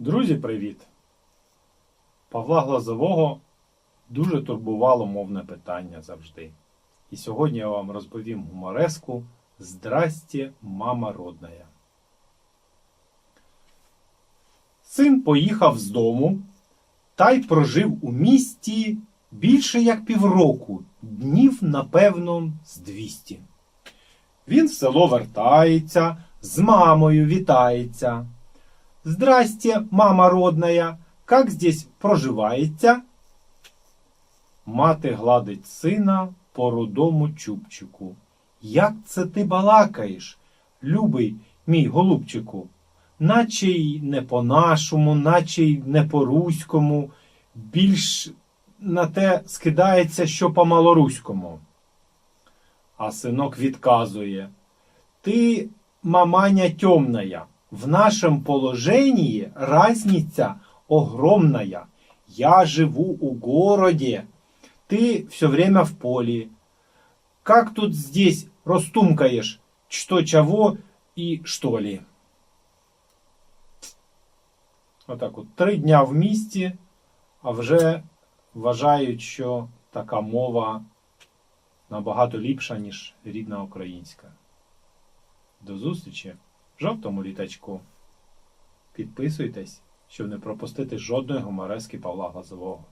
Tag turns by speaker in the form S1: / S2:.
S1: Друзі, привіт! Павла Глазового дуже турбувало мовне питання завжди. І сьогодні я вам розповім гумореску Здрасте, мама родная. Син поїхав з дому та й прожив у місті більше як півроку, днів, напевно, з 200. Він в село вертається, з мамою вітається. Здрасте, мама родная, как здесь проживається? Мати гладить сина по рудому чубчику. Як це ти балакаєш, любий мій голубчику? Наче й не по-нашому, наче й не по-руському, більш на те скидається, що по-малоруському. А синок відказує: Ти, маманя темная, в нашем положении разница огромная. Я живу у городе, ты все время в поле. Как тут здесь растумкаешь, что чего и что ли? Отак от три дня в місті, а вже вважають, що така мова набагато ліпша, ніж рідна українська. До зустрічі жовтому літачку. Підписуйтесь, щоб не пропустити жодної гуморески Павла Глазового.